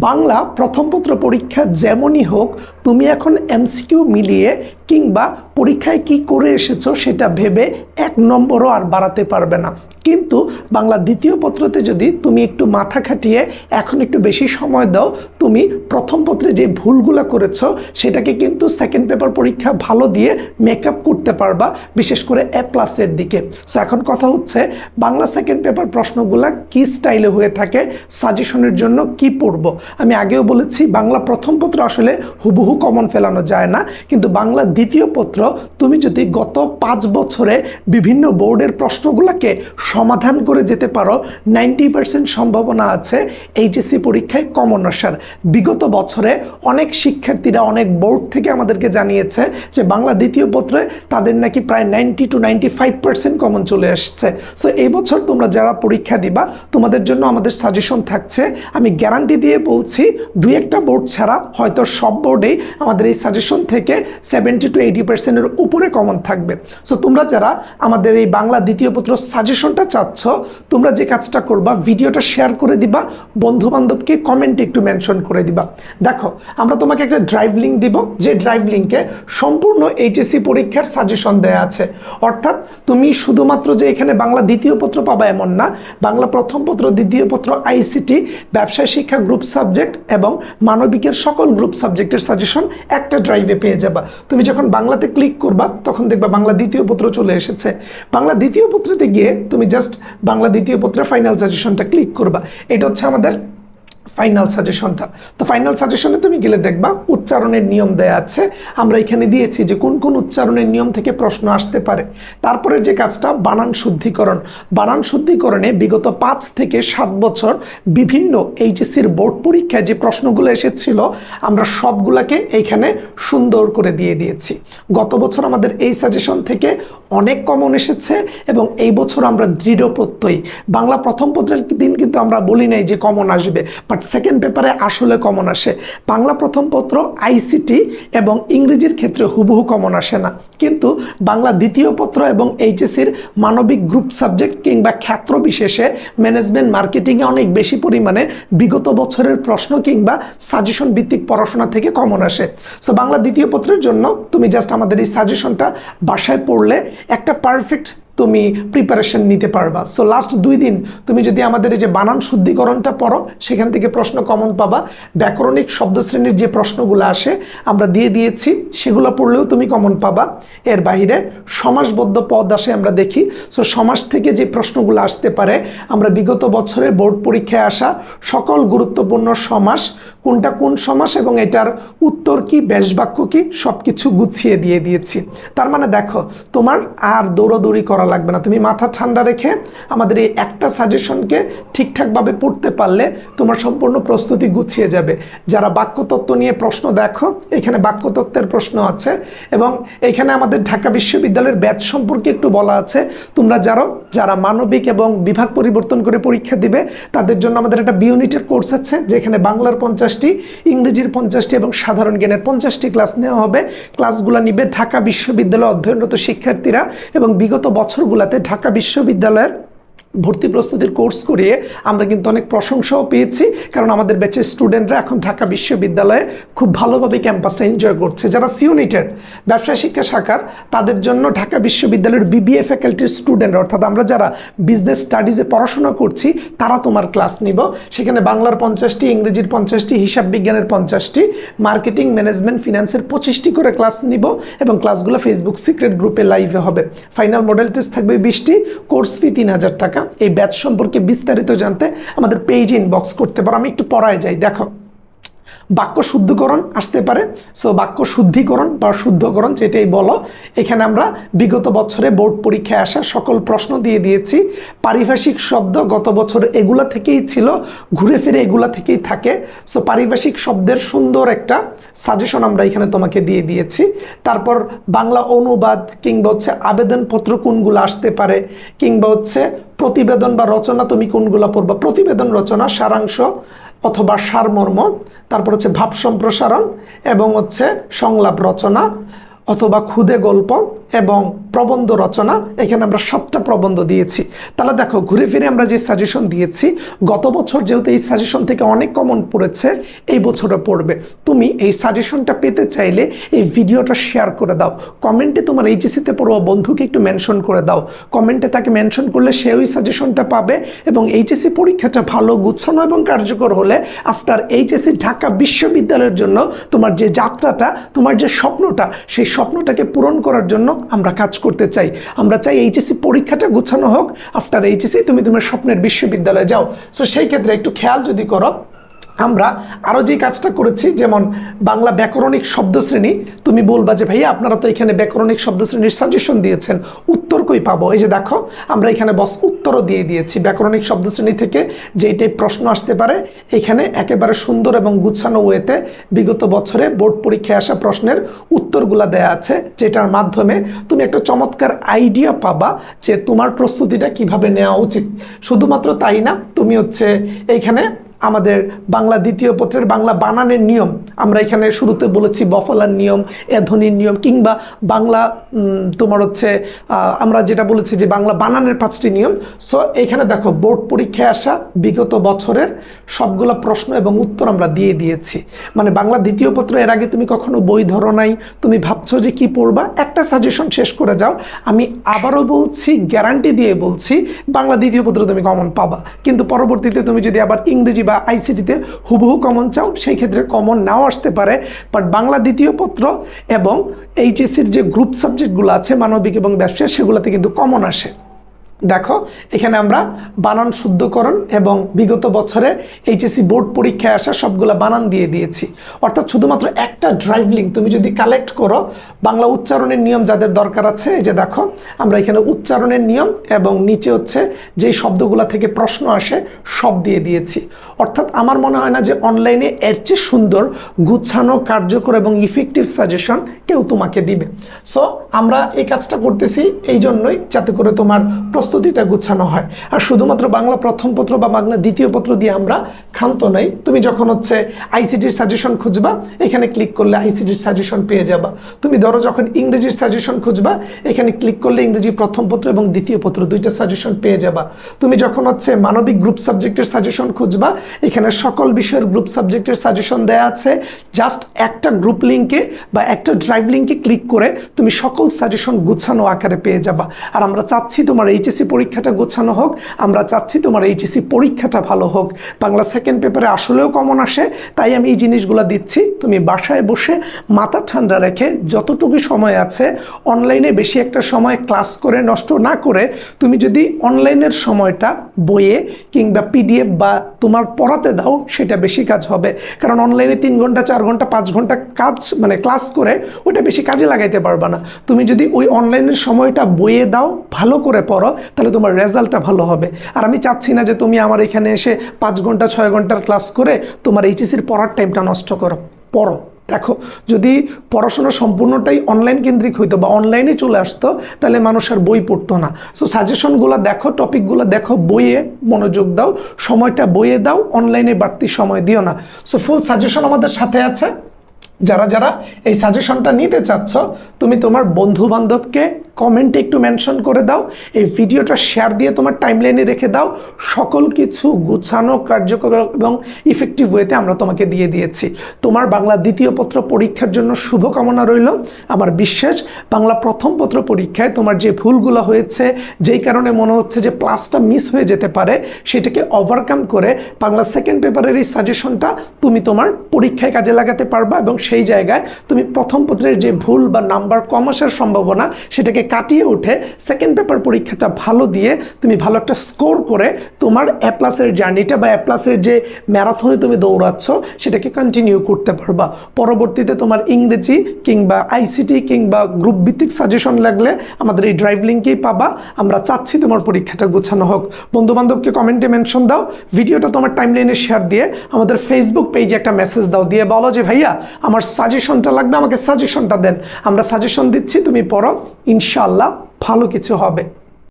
বাংলা প্রথম পত্র পরীক্ষা যেমনই হোক তুমি এখন এমসিকিউ মিলিয়ে কিংবা পরীক্ষায় কি করে এসেছ সেটা ভেবে এক নম্বরও আর বাড়াতে পারবে না। কিন্তু বাংলা দ্বিতীয় পত্রতে যদি তুমি একটু মাথা খাটিয়ে এখন একটু বেশি সময় দাও, তুমি প্রথম পত্রে যে ভুলগুলো করেছ সেটাকে কিন্তু সেকেন্ড পেপার পরীক্ষা ভালো দিয়ে মেকআপ করতে পারবা, বিশেষ করে এ প্লাসের দিকে। সো এখন কথা হচ্ছে বাংলা সেকেন্ড পেপার প্রশ্নগুলা কি স্টাইলে হয়ে থাকে সাজেশনের জন্য কি পড়ব? আমি আগেও বলেছি, বাংলা প্রথম পত্র আসলে হুবহু কমন ফেলানো যায় না, কিন্তু বাংলা দ্বিতীয় পত্র, তুমি যদি গত পাঁচ বছরে বিভিন্ন বোর্ডের প্রশ্নগুলোকে সমাধান করে যেতে পারো, নাইনটি পার্সেন্ট সম্ভাবনা আছে এইচএসসি পরীক্ষায় কমন আসার। বিগত বছরে অনেক শিক্ষার্থীরা অনেক বোর্ড থেকে আমাদেরকে জানিয়েছে যে বাংলা দ্বিতীয় পত্রে তাদের নাকি প্রায় ninety two ninety five percent common চলে আসছে। সো এই বছর তোমরা যারা পরীক্ষা দিবা, তোমাদের জন্য আমাদের সাজেশন থাকছে। আমি গ্যারান্টি দিয়ে বলছি, দুই একটা বোর্ড ছাড়া হয়তো সব বোর্ডেই আমাদের এই সাজেশন থেকে সেভেন্টি টু এইটি পার্সেন্টের উপরে কমন থাকবে। সো তোমরা যারা আমাদের এই বাংলা দ্বিতীয় পত্র সাজেশনটা চাচ্ছ, তোমরা যে কাজটা করবা, ভিডিওটা শেয়ার করে দিবা বন্ধু বান্ধবকে কমেন্টে একটু মেনশন করে দিবা। দেখো, আমরা তোমাকে একটা ড্রাইভ লিঙ্ক দিব, যে ড্রাইভ লিঙ্কে সম্পূর্ণ এইচএসসি পরীক্ষার সাজেশন দেয়া আছে। অর্থাৎ, তুমি শুধুমাত্র যে এখানে বাংলা দ্বিতীয় পত্র পাবা এমন না, বাংলা প্রথম পত্র, দ্বিতীয় পত্র আইসিটি ব্যবসায় শিক্ষা গ্রুপ সাবজেক্ট এবং মানবিকের সকল গ্রুপ সাবজেক্টের সাজেশন একটা ড্রাইভে পেয়ে যাবা। তুমি যখন বাংলাতে ক্লিক করবা, তখন দেখবা বাংলা দ্বিতীয় পত্র চলে এসেছে। বাংলা দ্বিতীয় পত্রতে গিয়ে তুমি জাস্ট বাংলা দ্বিতীয় পত্রে ফাইনাল সাজেশনটা ক্লিক করবা। এটা হচ্ছে আমাদের ফাইনাল সাজেশনটা তো ফাইনাল সাজেশনে তুমি গেলে দেখবা উচ্চারণের নিয়ম দেয়া আছে। আমরা এখানে দিয়েছি যে কোন কোন উচ্চারণের নিয়ম থেকে প্রশ্ন আসতে পারে। তারপরে যে কাজটা, বানান শুদ্ধিকরণ। বানান শুদ্ধিকরণে বিগত পাঁচ থেকে সাত বছর বিভিন্ন এইচএসসির বোর্ড পরীক্ষায় যে প্রশ্নগুলো এসেছিল, আমরা সবগুলাকে এইখানে সুন্দর করে দিয়ে দিয়েছি। গত বছর আমাদের এই সাজেশন থেকে অনেক কমন এসেছে এবং এই বছর আমরা দৃঢ় প্রত্যয়ী বাংলা প্রথম পত্রের দিন কিন্তু আমরা বলি নাই যে কমন আসবে। বাট সেকেন্ড পেপারে আসলে কমন আসে। বাংলা প্রথম পত্র, আইসিটি এবং ইংরেজির ক্ষেত্রে হুবহু কমন আসে না। কিন্তু বাংলা দ্বিতীয় পত্র এবং এইচএসির মানবিক গ্রুপ সাবজেক্ট কিংবা ক্ষেত্র বিশেষে ম্যানেজমেন্ট মার্কেটিংয়ে অনেক বেশি পরিমাণে বিগত বছরের প্রশ্ন কিংবা সাজেশন ভিত্তিক পড়াশোনা থেকে কমন আসে। সো বাংলা দ্বিতীয় পত্রের জন্য তুমি জাস্ট আমাদের এই সাজেশনটা বাসায় পড়লে একটা পারফেক্ট তুমি প্রিপারেশন নিতে পারবা। সো লাস্ট দুই দিন তুমি যদি আমাদের এই যে বানান শুদ্ধিকরণটা পড়ো, সেখান থেকে প্রশ্ন কমন পাবা। ব্যাকরণিক শব্দশ্রেণীর যে প্রশ্নগুলো আসে, আমরা দিয়ে দিয়েছি, সেগুলো পড়লেও তুমি কমন পাবা। এর বাইরে সমাসবদ্ধ পদ আসে, আমরা দেখি। সো সমাস থেকে যে প্রশ্নগুলো আসতে পারে, আমরা বিগত বছরে বোর্ড পরীক্ষায় আসা সকল গুরুত্বপূর্ণ সমাস কোনটা কোন সমাস এবং এটার উত্তর কি ব্যাস বাক্য কি সব কিছু গুছিয়ে দিয়ে দিয়েছি। তার মানে দেখো, তোমার আর দৌড়াদৌড়ি করা লাগবে না। তুমি মাথা ঠান্ডা রেখে আমাদের এই একটা সাজেশনকে ঠিকঠাকভাবে পড়তে পারলে তোমার সম্পূর্ণ প্রস্তুতি গুছিয়ে যাবে। যারা বাক্যতত্ত্ব নিয়ে প্রশ্ন দেখো, এখানে বাক্যতত্ত্বের প্রশ্ন আছে এবং এখানে আমাদের ঢাকা বিশ্ববিদ্যালয়ের ব্যাচ সম্পর্কে একটু বলা আছে। তোমরা যারা যারা মানবিক এবং বিভাগ পরিবর্তন করে পরীক্ষা দিবে, তাদের জন্য আমাদের একটা বিউনিটের কোর্স আছে, যেখানে বাংলার পঞ্চাশটি, ইংরেজির পঞ্চাশটি এবং সাধারণ জ্ঞানের পঞ্চাশটি ক্লাস নেওয়া হবে। ক্লাসগুলো নিবে ঢাকা বিশ্ববিদ্যালয়ে অধ্যয়নরত শিক্ষার্থীরা এবং বিগত বছরগুলোতে ঢাকা বিশ্ববিদ্যালয়ের ভর্তি প্রস্তুতির কোর্স করিয়ে আমরা কিন্তু অনেক প্রশংসাও পেয়েছি, কারণ আমাদের ব্যাচের স্টুডেন্টরা এখন ঢাকা বিশ্ববিদ্যালয়ে খুব ভালোভাবে ক্যাম্পাসটা এনজয় করছে। যারা সিউনিটেড ব্যবসায় শিক্ষা শাখার, তাদের জন্য ঢাকা বিশ্ববিদ্যালয়ের বিবিএ ফ্যাকাল্টির স্টুডেন্ট অর্থাৎ আমরা যারা বিজনেস স্টাডিজে পড়াশোনা করছি, তারা তোমার ক্লাস নিব। সেখানে বাংলার পঞ্চাশটি, ইংরেজির পঞ্চাশটি, হিসাব বিজ্ঞানের পঞ্চাশটি মার্কেটিং ম্যানেজমেন্ট ফিনান্সের পঁচিশটি করে ক্লাস নিব এবং ক্লাসগুলো ফেসবুক সিক্রেট গ্রুপে লাইভে হবে। ফাইনাল মডেল টেস্ট থাকবে বিশটি কোর্স ফি তিন হাজার টাকা। এই ব্যাচ সম্পর্কে বিস্তারিত জানতে আমাদের পেজে ইনবক্স করতে পারো। আমি একটু পড়ায় যাই, দেখো। বাক্য শুদ্ধকরণ আসতে পারে। সো বাক্য শুদ্ধিকরণ বা শুদ্ধকরণ যেটাই বলো, এখানে আমরা বিগত বছরে বোর্ড পরীক্ষায় আসা সকল প্রশ্ন দিয়ে দিয়েছি। পারিভাষিক শব্দ গত বছর এগুলা থেকেই ছিল, ঘুরে ফিরে এগুলা থেকেই থাকে। সো পারিভাষিক শব্দের সুন্দর একটা সাজেশন আমরা এখানে তোমাকে দিয়ে দিয়েছি। তারপর বাংলা অনুবাদ কিংবা হচ্ছে আবেদনপত্র কোনগুলো আসতে পারে, কিংবা হচ্ছে প্রতিবেদন বা রচনা তুমি কোনগুলো পড়বা? প্রতিবেদন, রচনা, সারাংশ অথবা সারমর্ম তারপর হচ্ছে ভাব সম্প্রসারণ এবং হচ্ছে সংলাপ রচনা অথবা ক্ষুদে গল্প এবং প্রবন্ধ রচনা, এখানে আমরা সাতটা প্রবন্ধ দিয়েছি। তাহলে দেখো, ঘুরে ফিরে আমরা যে সাজেশন দিয়েছি, গত বছর যেহেতু এই সাজেশন থেকে অনেক কমন পড়েছে, এই বছরে পড়বে। তুমি এই সাজেশনটা পেতে চাইলে এই ভিডিওটা শেয়ার করে দাও। কমেন্টে তোমার এইচএসিতে পড়ুয়া বন্ধুকে একটু মেনশন করে দাও। কমেন্টে তাকে মেনশন করলে সে ওই সাজেশনটা পাবে এবং এইচএসসি পরীক্ষাটা ভালো গুছানো এবং কার্যকর হলে আফটার এইচএসসি ঢাকা বিশ্ববিদ্যালয়ের জন্য তোমার যে যাত্রাটা, তোমার যে স্বপ্নটা, সেই স্বপ্নটাকে পূরণ করার জন্য আমরা কাজ করতে চাই। আমরা চাই এইচএসসি পরীক্ষাটা গুছানো হোক। আফটার এইচএসসি তুমি তোমার স্বপ্নের বিশ্ববিদ্যালয়ে যাও। সো সেই ক্ষেত্রে একটু খেয়াল যদি করো আমরা আরও যে কাজটা করেছি, যেমন বাংলা ব্যাকরণিক শব্দশ্রেণী, তুমি বলবা যে, ভাইয়া, আপনারা তো এখানে ব্যাকরণিক শব্দশ্রেণীর সাজেশন দিয়েছেন, উত্তর কই পাবো? এই যে দেখো, আমরা এখানে বস উত্তরও দিয়ে দিয়েছি। ব্যাকরণিক শব্দশ্রেণী থেকে যেইটাই প্রশ্ন আসতে পারে, এখানে একেবারে সুন্দর এবং গুছানো ওয়েতে বিগত বছরে বোর্ড পরীক্ষায় আসা প্রশ্নের উত্তরগুলা দেয়া আছে, যেটার মাধ্যমে তুমি একটা চমৎকার আইডিয়া পাবা যে তোমার প্রস্তুতিটা কীভাবে নেওয়া উচিত। শুধুমাত্র তাই না, তুমি হচ্ছে এইখানে আমাদের বাংলা দ্বিতীয় পত্রের বাংলা বানানের নিয়ম। আমরা এখানে শুরুতে বলেছি বফলার নিয়ম এধ্বনির নিয়ম, কিংবা বাংলা তোমার হচ্ছে আমরা যেটা বলেছি যে বাংলা বানানের পাঁচটি নিয়ম। সো এখানে দেখো, বোর্ড পরীক্ষায় আসা, বিগত বছরের সবগুলো প্রশ্ন এবং উত্তর আমরা দিয়ে দিয়েছি। মানে বাংলা দ্বিতীয় পত্র, এর আগে তুমি কখনো বই ধরো নাই, তুমি ভাবছ যে কি পড়বা, একটা সাজেশন শেষ করে যাও। আমি আবারও বলছি গ্যারান্টি দিয়ে বলছি, বাংলা দ্বিতীয় পত্র তুমি কমন পাবা। কিন্তু পরবর্তীতে তুমি যদি আবার ইংরেজি বা আইসিটিতে হুবহু কমন চাও, সেই ক্ষেত্রে কমন নাও আসতে পারে। বাট বাংলা দ্বিতীয় পত্র এবং এইচএসসির যে গ্রুপ সাবজেক্টগুলো আছে, মানবিক এবং ব্যবসা সেগুলোতে কিন্তু কমন আসে। দেখো, এখানে আমরা বানান শুদ্ধকরণ এবং বিগত বছরে এইচএসসি বোর্ড পরীক্ষায় আসা সবগুলো বানান দিয়ে দিয়েছি। অর্থাৎ শুধুমাত্র একটা ড্রাইভ লিঙ্ক তুমি যদি কালেক্ট করো, বাংলা উচ্চারণের নিয়ম যাদের দরকার আছে, এই যে দেখো, আমরা এখানে উচ্চারণের নিয়ম এবং নিচে হচ্ছে যেই শব্দগুলো থেকে প্রশ্ন আসে, সব দিয়ে দিয়েছি। অর্থাৎ আমার মনে হয় না যে অনলাইনে এর চেয়ে সুন্দর গুছানো, কার্যকর এবং ইফেক্টিভ সাজেশন কেউ তোমাকে দিবে। সো আমরা এই কাজটা করতেছি এই জন্যই, যাতে করে তোমার প্রস্তুতিটা গুছানো হয়। আর শুধুমাত্র বাংলা প্রথম পত্র বা বাংলা দ্বিতীয় পত্র দিয়ে আমরা ক্ষান্ত নই। তুমি যখন হচ্ছে আইসিটির সাজেশন খুঁজবা, এখানে ক্লিক করলে আইসিটির সাজেশন পেয়ে যাবা। তুমি ধরো যখন ইংরেজির সাজেশন খুঁজবা, এখানে ক্লিক করলে ইংরেজি প্রথম পত্র এবং দ্বিতীয় পত্র দুইটা সাজেশন পেয়ে যাবা। তুমি যখন হচ্ছে মানবিক গ্রুপ সাবজেক্টের সাজেশন খুঁজবা, এখানে সকল বিষয়ের গ্রুপ সাবজেক্টের সাজেশন দেওয়া আছে। জাস্ট একটা গ্রুপ লিঙ্কে বা একটা ড্রাইভ লিঙ্কে ক্লিক করে তুমি সকল সাজেশন গুছানো আকারে পেয়ে যাবা। আর আমরা চাচ্ছি তোমার এইচএসসি পরীক্ষাটা গোছানো হোক, আমরা চাচ্ছি তোমার এইচএসসি পরীক্ষাটা ভালো হোক। বাংলা সেকেন্ড পেপারে আসলেও কমন আসে, তাই আমি এই জিনিসগুলো দিচ্ছি। তুমি বাসায় বসে মাথা ঠান্ডা রেখে যতটুকু সময় আছে অনলাইনে বেশি একটা সময় ক্লাস করে, নষ্ট না করে, তুমি যদি অনলাইনের সময়টা বইয়ে কিংবা পিডিএফ বা তোমার পড়াতে দাও, সেটা বেশি কাজ হবে। কারণ অনলাইনে তিন ঘণ্টা, চার ঘণ্টা, পাঁচ ঘণ্টা কাজ মানে ক্লাস করে ওটা বেশি কাজে লাগাইতে পারবা না। তুমি যদি ওই অনলাইনের সময়টা বইয়ে দাও, ভালো করে পড়ো তাহলে তোমার রেজাল্টটা ভালো হবে। আর আমি চাচ্ছি না যে তুমি আমার এখানে এসে পাঁচ ঘণ্টা, ছয় ঘণ্টার ক্লাস করে তোমার এইচএসির পড়ার টাইমটা নষ্ট করো, পড়ো। দেখো, যদি পড়াশোনা সম্পূর্ণটাই অনলাইন কেন্দ্রিক হইতো বা অনলাইনে চলে আসতো, তাহলে মানুষ আর বই পড়তো না। সো সাজেশনগুলো দেখো টপিকগুলো দেখো, বইয়ে মনোযোগ দাও, সময়টা বইয়ে দাও অনলাইনে বাড়তি সময় দিও না। সো ফুল সাজেশন আমাদের সাথে আছে। যারা যারা এই সাজেশনটা নিতে চাচ্ছ, তুমি তোমার বন্ধু বান্ধবকে কমেন্টে একটু মেনশন করে দাও, এই ভিডিওটা শেয়ার দিয়ে তোমার টাইমলাইনে রেখে দাও, সকল কিছু গুছানো, কার্যকর এবং ইফেক্টিভ ওয়েতে আমরা তোমাকে দিয়ে দিয়েছি। তোমার বাংলা দ্বিতীয় পত্র পরীক্ষার জন্য শুভকামনা রইল। আমার বিশ্বাস, বাংলা প্রথম পত্র পরীক্ষায় তোমার যে ভুলগুলো হয়েছে, যেই কারণে মনে হচ্ছে যে প্লাসটা মিস হয়ে যেতে পারে, সেটাকে ওভারকাম করে বাংলা সেকেন্ড পেপারের এই সাজেশনটা তুমি তোমার পরীক্ষায় কাজে লাগাতে পারবা এবং সেই জায়গায় তুমি প্রথম পত্রের যে ভুল বা নাম্বার কম আসার সম্ভাবনা সেটাকে কাটিয়ে উঠে সেকেন্ড পেপার পরীক্ষাটা ভালো দিয়ে তুমি ভালো একটা স্কোর করে তোমার অ্যাপ্লাসের জার্নিটা বা অ্যাপ্লাসের যে ম্যারাথনে তুমি দৌড়াচ্ছ সেটাকে কন্টিনিউ করতে পারবা। পরবর্তীতে তোমার ইংরেজি কিংবা আইসিটি কিংবা গ্রুপ ভিত্তিক সাজেশন লাগলে আমাদের এই ড্রাইভ লিঙ্কেই পাবা। আমরা চাচ্ছি তোমার পরীক্ষাটা গোছানো হোক। বন্ধু বান্ধবকে কমেন্টে মেনশন দাও। ভিডিওটা তোমার টাইমলাইনে শেয়ার দিয়ে আমাদের ফেসবুক পেজে একটা মেসেজ দাও। দিয়ে বলো যে, ভাইয়া আমার সাজেশনটা লাগবে, আমাকে সাজেশনটা দেন। আমরা সাজেশন দিচ্ছি, তুমি পড়ো ইনশাল্লাহ ভালো কিছু হবে।